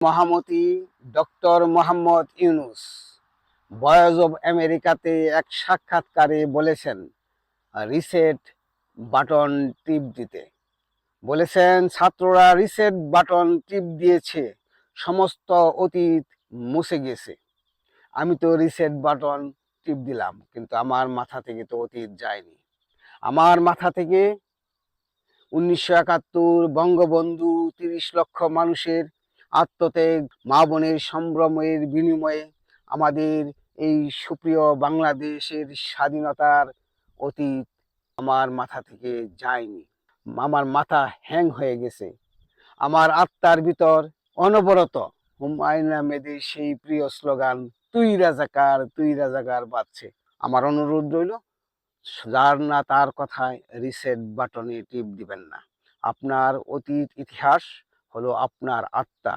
মহামতি doctor Muhammad Yunus voice of আমেরিকাতে এক সাক্ষাৎকারে বলেছেন রিসেট বাটন টিপ দিতে। বলেছেন, ছাত্ররা রিসেট বাটন টিপ দিয়েছে, সমস্ত অতীত মুছে গেছে। আমি তো রিসেট বাটন টিপ দিলাম, কিন্তু আমার মাথা থেকে তো অতীত যায়নি। আমার মাথা থেকে উনিশশো একাত্তর বঙ্গবন্ধু তিরিশ লক্ষ মানুষের আত্মত্যাগ, মা বোনের সম্ভ্রমের বিনিময়ে আমাদের এই সুপ্রিয় বাংলাদেশের স্বাধীনতার অতীত আমার মাথা থেকে যায়নি। আমার মাথা হ্যাং হয়ে গেছে। আমার আত্মার ভিতর অনবরত হুমায়ুন আহমেদের সেই প্রিয় স্লোগান, তুই রাজাকার তুই রাজাকার বাজছে। আমার অনুরোধ রইল, যার না তার কথায় রিসেট বাটনে টিপ দিবেন না। আপনার অতীত ইতিহাস হলো আপনার আত্মা।